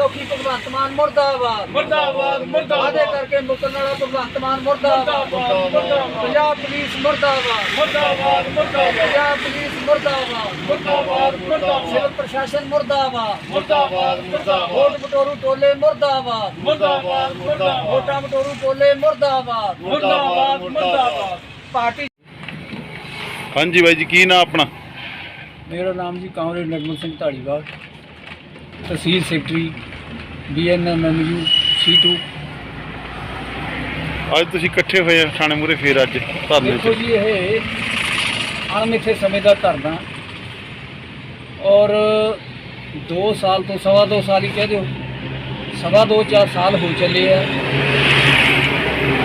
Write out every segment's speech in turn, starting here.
ਲੋਕੀ ਭਗਵੰਤ ਮਾਨ ਮੁਰਦਾਬਾਦ। ਮੁਰਦਾਬਾਦ ਵਾਅਦੇ ਮੁਰਦਾਬਾਦ ਕਰਕੇ ਮੁਕਰਨ ਵਾਲਾ ਭਗਵੰਤ ਮਾਨ ਮੁਰਦਾਬਾਦ। ਮੁਰਦਾਬਾਦ ਪੰਜਾਬ ਪੁਲਿਸ ਮੁਰਦਾਬਾਦ। ਮੁਰਦਾਬਾਦ ਮੁਰਦਾਬਾਦ। ਪੰਜਾਬ ਪੁਲਿਸ ਮੁਰਦਾਬਾਦ। ਮੁਰਦਾਬਾਦ ਮੁਰਦਾਬਾਦ। ਸਿਵਲ ਪ੍ਰਸ਼ਾਸਨ ਮੁਰਦਾਬਾਦ। ਮੁਰਦਾਬਾਦ ਮੁਰਦਾਬਾਦ। ਵੋਟ ਬਟੋਰੂ ਟੋਲੇ ਮੁਰਦਾਬਾਦ। ਮੁਰਦਾਬਾਦ ਮੁਰਦਾਬਾਦ। ਵੋਟਾਂ ਬਟੋਰੂ ਟੋਲੇ ਮੁਰਦਾਬਾਦ। ਮੁਰਦਾਬਾਦ ਮੁਰਦਾਬਾਦ। ਪਾਰਟੀ ਹਾਂਜੀ ਬਾਈ ਜੀ ਕੀ ਨਾਂ ਆਪਣਾ? ਮੇਰਾ ਨਾਮ ਜੀ comrade Narmal Singh Dhaliwal tehsil secretary. BNMU ਸੀ2 ਅੱਜ ਤੁਸੀਂ ਇਕੱਠੇ ਹੋਏ ਆ ਥਾਣੇ ਮੂਰੇ ਫੇਰ ਅੱਜ ਧਰਨੇ ਦੇਖੋ 'ਚ ਜੀ ਇਹ ਅਣਮਿੱਥੇ ਸਮੇਂ ਦਾ ਧਰਨਾ। ਔਰ 2 ਸਾਲ ਤੋਂ ਸਵਾ 2 ਸਾਲ ਹੀ ਕਹਿ ਦਿਓ ਸਵਾ 2 ਚਾਰ ਸਾਲ ਹੋ ਚੱਲੇ ਆ।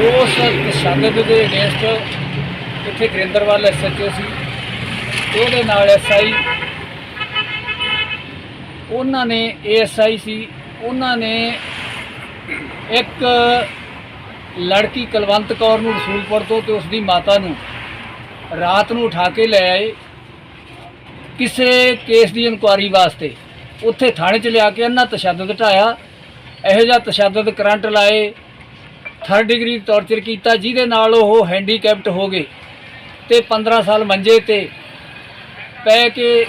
ਉਸ ਤਸ਼ੱਦਦ ਦੇ ਅਗੇਂਸਟ ਇੱਥੇ ਗਰਿੰਦਰਵਾਲ ਐਸਐਚਓ ਸੀ। ਉਹਦੇ ਨਾਲ ਐਸਆਈ ਉਹਨਾਂ ਨੇ ਏਐਸਆਈ ਸੀ। ਉਹਨਾਂ ਨੇ ਇੱਕ ਲੜਕੀ ਕੁਲਵੰਤ ਕੌਰ ਨੂੰ ਰਸੂਲਪੁਰ ਤੋਂ ਤੇ ਉਸ ਦੀ ਮਾਤਾ ਨੂੰ ਰਾਤ ਨੂੰ ਉਠਾ ਕੇ ਲੈ ਆਏ ਕਿਸੇ ਕੇਸ ਦੀ ਇਨਕੁਆਰੀ ਵਾਸਤੇ। ਉੱਥੇ ਥਾਣੇ 'ਚ ਲਿਆ ਕੇ ਇਹਨਾਂ ਤਸ਼ੱਦਦ ਢਾਇਆ, ਇਹੋ ਜਿਹਾ ਤਸ਼ੱਦਦ ਕਰੰਟ ਲਾਏ ਥਰਡ ਡਿਗਰੀ ਟੌਰਚਰ ਕੀਤਾ, ਜਿਹਦੇ ਨਾਲ ਉਹ ਹੈਂਡੀਕੈਪਟ ਹੋ ਗਏ ਤੇ 15 ਸਾਲ ਮੰਜੇ ਤੇ ਪੈ ਕੇ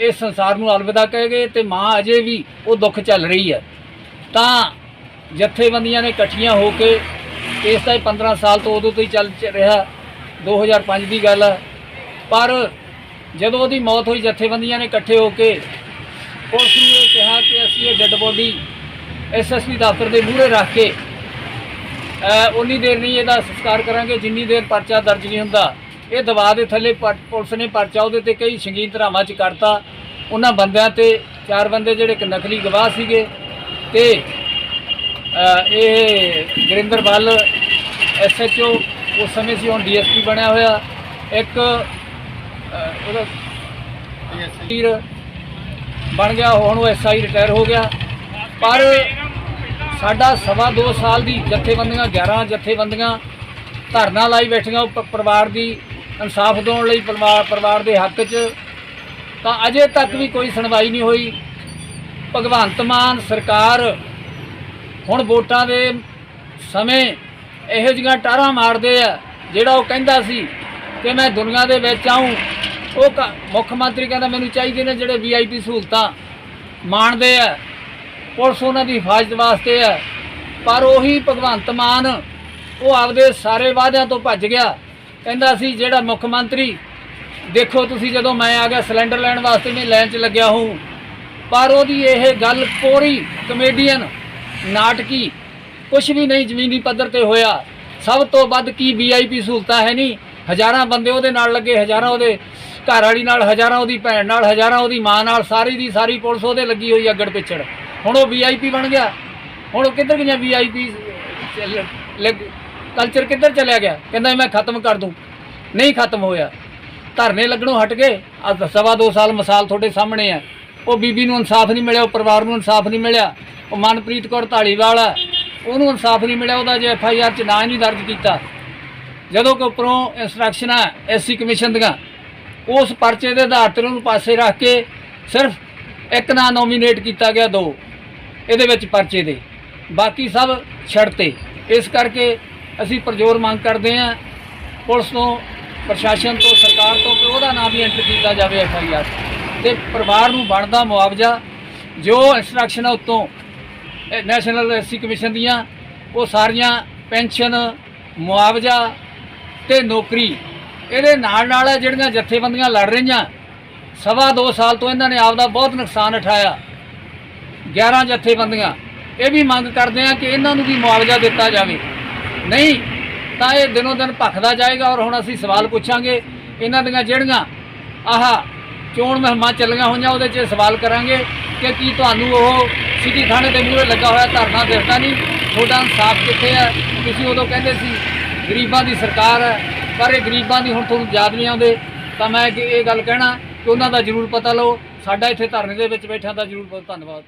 ਇਸ ਸੰਸਾਰ ਨੂੰ ਅਲਵਿਦਾ ਕਹਿ ਗਏ ਤੇ ਮਾਂ ਅਜੇ ਵੀ ਉਹ ਦੁੱਖ ਚੱਲ ਰਹੀ ਹੈ। ਤਾਂ ਜਥੇਬੰਦੀਆਂ ਨੇ ਇਕੱਠੀਆਂ ਹੋ ਕੇ ਇਸ ਦਾ 15 ਸਾਲ ਤੋਂ ਉਦੋਂ ਤੋਂ ਹੀ ਚੱਲ ਚ- ਰਿਹਾ 2005 ਦੀ ਗੱਲ ਹੈ। ਪਰ ਜਦੋਂ ਉਹਦੀ ਮੌਤ ਹੋਈ, ਜਥੇਬੰਦੀਆਂ ਨੇ ਇਕੱਠੇ ਹੋ ਕੇ ਪੁਲਿਸ ਨੂੰ ਇਹ ਕਿਹਾ ਕਿ ਅਸੀਂ ਇਹ ਡੈੱਡ ਬੋਡੀ ਐਸਐਸਪੀ ਦਫ਼ਤਰ ਦੇ ਮੂਹਰੇ ਰੱਖ ਕੇ ਉਨੀ ਦੇਰ ਨਹੀਂ ਇਹਦਾ ਸੰਸਕਾਰ ਕਰਾਂਗੇ, ਜਿੰਨੀ ਦੇਰ ਪਰਚਾ ਦਰਜ ਨਹੀਂ ਹੁੰਦਾ। ਇਹ ਦਬਾਅ ਦੇ ਥੱਲੇ ਪ- ਪੁਲਿਸ ਨੇ ਪਰਚਾ ਉਹਦੇ ਤੇ ਕਈ ਸੰਗੀਨ ਧਰਾਵਾਂ ਚ ਕਰਤਾ ਉਹਨਾਂ ਬੰਦਿਆਂ ਤੇ ਚਾਰ ਬੰਦੇ ਜਿਹੜੇ ਇੱਕ ਨਕਲੀ ਗਵਾਹ ਸੀਗੇ ਤੇ ਇਹ ਗੁਰਿੰਦਰ ਬੱਲ ਐਸਐਚਓ ਉਸ ਸਮੇਂ ਸੀ, ਹੁਣ ਡੀਐਸਪੀ ਬਣਿਆ ਹੋਇਆ। ਇੱਕ ਉਹਦਾ ਵੀਰ ਬਣ ਗਿਆ, ਹੁਣ ਉਹ ਐਸਆਈ ਰਿਟਾਇਰ ਹੋ ਗਿਆ। ਪਰ ਸਾਡਾ ਸਵਾ ਦੋ ਸਾਲ ਦੀ ਜਥੇਬੰਦੀਆਂ 11 ਜਥੇਬੰਦੀਆਂ ਧਰਨਾ ਲਾਈ ਬੈਠੀਆਂ, ਉਹ ਪਰਿਵਾਰ ਦੀ ਇਨਸਾਫ ਦਿਵਾਉਣ ਲਈ ਪਰਿਵਾਰ ਪਰਿਵਾਰ ਦੇ ਹੱਕ 'ਚ, ਤਾਂ ਅਜੇ ਤੱਕ ਵੀ ਕੋਈ ਸੁਣਵਾਈ ਨਹੀਂ ਹੋਈ। ਭਗਵੰਤ ਮਾਨ ਸਰਕਾਰ ਹੁਣ ਵੋਟਾਂ ਦੇ ਸਮੇਂ ਇਹੋ ਜਿਹੀਆਂ ਟਾਰਾਂ ਮਾਰਦੇ ਆ, ਜਿਹੜਾ ਉਹ ਕਹਿੰਦਾ ਸੀ ਕਿ ਮੈਂ ਦੁਨੀਆ ਦੇ ਵਿੱਚ ਆਉਂ ਉਹ ਕ- ਮੁੱਖ ਮੰਤਰੀ ਕਹਿੰਦਾ, ਮੈਨੂੰ ਚਾਹੀਦੇ ਨੇ ਜਿਹੜੇ ਵੀਆਈਪੀ ਸਹੂਲਤਾਂ ਮਾਣਦੇ ਆ। ਪੁਲਿਸ ਉਹਨਾਂ ਦੀ ਹਿਫਾਜ਼ਤ ਵਾਸਤੇ ਹੈ ਪਰ ਉਹੀ ਭਗਵੰਤ ਮਾਨ, ਉਹ ਆਪਦੇ ਸਾਰੇ ਵਾਅਦਿਆਂ ਤੋਂ ਭੱਜ ਗਿਆ। ਕਹਿੰਦਾ ਸੀ, ਜਿਹੜਾ ਮੁੱਖ ਮੰਤਰੀ, ਦੇਖੋ ਤੁਸੀਂ ਜਦੋਂ ਮੈਂ ਆ ਗਿਆ ਸਿਲੰਡਰ ਲੈਣ ਵਾਸਤੇ, ਮੈਂ ਲਾਈਨ 'ਚ ਲੱਗਿਆ ਹੂੰ। ਪਰ ਉਹਦੀ ਇਹ ਗੱਲ ਕੋਰੀ ਕਮੇਡੀਅਨ, ਨਾਟਕੀ ਕੁਝ ਵੀ ਨਹੀਂ ਜ਼ਮੀਨੀ ਪੱਧਰ ਤੇ ਹੋਇਆ। ਸਭ ਤੋਂ ਵੱਧ ਕੀ ਵੀਆਈਪੀ ਸਹੂਲਤਾਂ ਹੈ ਨਹੀਂ? ਹਜ਼ਾਰਾਂ ਬੰਦੇ ਉਹਦੇ ਨਾਲ ਲੱਗੇ, ਹਜ਼ਾਰਾਂ ਉਹਦੇ ਘਰ ਵਾਲੀ ਨਾਲ, ਹਜ਼ਾਰਾਂ ਉਹਦੀ ਭੈਣ ਨਾਲ, ਹਜ਼ਾਰਾਂ ਉਹਦੀ ਮਾਂ ਨਾਲ, ਸਾਰੀ ਦੀ ਸਾਰੀ ਪੁਲਿਸ ਉਹਦੇ ਲੱਗੀ ਹੋਈ ਅੱਗੜ ਪਿੱਛੜ। ਹੁਣ ਉਹ ਵੀਆਈਪੀ ਬਣ ਗਿਆ। ਹੁਣ ਉਹ ਕਿੱਧਰ ਗਈਆਂ ਵੀਆਈਪੀ ਕਲਚਰ ਕਿੱਧਰ ਚਲਿਆ ਗਿਆ? ਕਹਿੰਦਾ ਮੈਂ ਖਤਮ ਕਰ ਦੂੰ। ਨਹੀਂ ਖਤਮ ਹੋਇਆ। ਧਰਨੇ ਲੱਗਣੋਂ ਹਟ ਗਏ। ਆ ਸਵਾ ਦੋ ਸਾਲ ਮਿਸਾਲ ਤੁਹਾਡੇ ਸਾਹਮਣੇ ਆ। ਉਹ ਬੀਬੀ ਨੂੰ ਇਨਸਾਫ ਨਹੀਂ ਮਿਲਿਆ, ਉਹ ਪਰਿਵਾਰ ਨੂੰ ਇਨਸਾਫ ਨਹੀਂ ਮਿਲਿਆ। ਉਹ ਮਨਪ੍ਰੀਤ ਕੌਰ ਢਾਲੀਵਾਲ ਆ। ਉਹਨੂੰ ਇਨਸਾਫ ਨਹੀਂ ਮਿਲਿਆ, ਉਹਦਾ ਜੇ ਐਫ ਆਈ ਆਰ ਚ ਨਾਂ ਨਹੀਂ ਦਰਜ ਕੀਤਾ। ਜਦੋਂ ਕਿ ਉੱਪਰੋਂ ਇਨਸਟਰਕਸ਼ਨਾਂ ਐਸਸੀ ਕਮਿਸ਼ਨ ਦੀਆਂ। ਉਸ ਪਰਚੇ ਦੇ ਆਧਾਰ ਤੇ ਉਹਨੂੰ ਪਾਸੇ ਰੱਖ ਕੇ ਸਿਰਫ ਇੱਕ ਨਾਂ ਨੋਮੀਨੇਟ ਕੀਤਾ ਗਿਆ, ਦੋ। ਇਹਦੇ ਵਿੱਚ ਪਰਚੇ ਦੇ। ਬਾਕੀ ਸਭ ਛੱਡਤੇ ਇਸ ਕਰਕੇ ਅਸੀਂ ਪਰਜ਼ੋਰ ਮੰਗ ਕਰਦੇ ਹਾਂ ਪੁਲਿਸ ਤੋਂ ਪ੍ਰਸ਼ਾਸਨ ਤੋਂ, ਸਰਕਾਰ ਤੋਂ ਕਿ ਉਹਦਾ ਨਾਮ ਵੀ ਐਂਟਰ ਕੀਤਾ ਜਾਵੇ ਐਫ ਆਈ ਆਰ ਤੇ ਪਰਿਵਾਰ ਨੂੰ ਬਣਦਾ ਮੁਆਵਜ਼ਾ, ਜੋ ਇਨਸਟਰਕਸ਼ਨ ਉੱਤੋਂ, ਇਹ ਨੈਸ਼ਨਲ ਐਸਸੀ ਕਮਿਸ਼ਨ ਦੀਆਂ, ਉਹ ਸਾਰੀਆਂ ਪੈਨਸ਼ਨ, ਮੁਆਵਜ਼ਾ ਤੇ ਨੌਕਰੀ, ਇਹਦੇ ਨਾਲ ਨਾਲ ਜਿਹੜੀਆਂ ਜਥੇਬੰਦੀਆਂ ਲੜ ਰਹੀਆਂ, ਸਵਾ ਦੋ ਸਾਲ ਤੋਂ ਇਹਨਾਂ ਨੇ ਆਪਦਾ ਬਹੁਤ ਨੁਕਸਾਨ ਉਠਾਇਆ 11 ਜਥੇਬੰਦੀਆਂ। ਇਹ ਵੀ ਮੰਗ ਕਰਦੇ ਆ ਕਿ ਇਹਨਾਂ ਨੂੰ ਵੀ ਮੁਆਵਜ਼ਾ ਦਿੱਤਾ ਜਾਵੇ। ਨਹੀਂ, ਤਾਂ ਇਹ ਦਿਨੋਂ ਦਿਨ ਭਖਦਾ ਜਾਏਗਾ ਔਰ ਹੁਣ ਅਸੀਂ ਸਵਾਲ ਪੁੱਛਾਂਗੇ, ਇਹਨਾਂ ਦੀਆਂ ਜਿਹੜੀਆਂ, ਆਹ, ਚੋਣ ਮਹਿਮਾ ਚੱਲੀਆਂ ਹੋਈਆਂ, ਉਹਦੇ 'ਚ ਸਵਾਲ ਕਰਾਂਗੇ ਕਿ ਕੀ ਤੁਹਾਨੂੰ ਉਹ ਸਿਟੀ ਥਾਣੇ ਦੇ ਮੂਹਰੇ ਲੱਗਾ ਹੋਇਆ ਧਰਨਾ ਦਿਸਦਾ ਨਹੀਂ? ਤੁਹਾਡਾ ਇਨਸਾਫ ਕਿੱਥੇ ਹੈ? ਤੁਸੀਂ ਉਦੋਂ ਕਹਿੰਦੇ ਸੀ, ਗਰੀਬਾਂ ਦੀ ਸਰਕਾਰ ਹੈ, ਪਰ ਇਹ ਗਰੀਬਾਂ ਦੀ ਹੁਣ ਤੁਹਾਨੂੰ ਯਾਦ ਨਹੀਂ ਆਉਂਦੇ। ਤਾਂ ਮੈਂ ਇਹ ਗੱਲ ਕਹਿਣਾ ਕਿ ਉਹਨਾਂ ਦਾ ਜ਼ਰੂਰ ਪਤਾ ਲਓ, ਸਾਡਾ ਇੱਥੇ ਧਰਨੇ ਦੇ ਵਿੱਚ ਬੈਠਿਆਂ ਦਾ ਜ਼ਰੂਰ ਬਹੁਤ ਧੰਨਵਾਦ।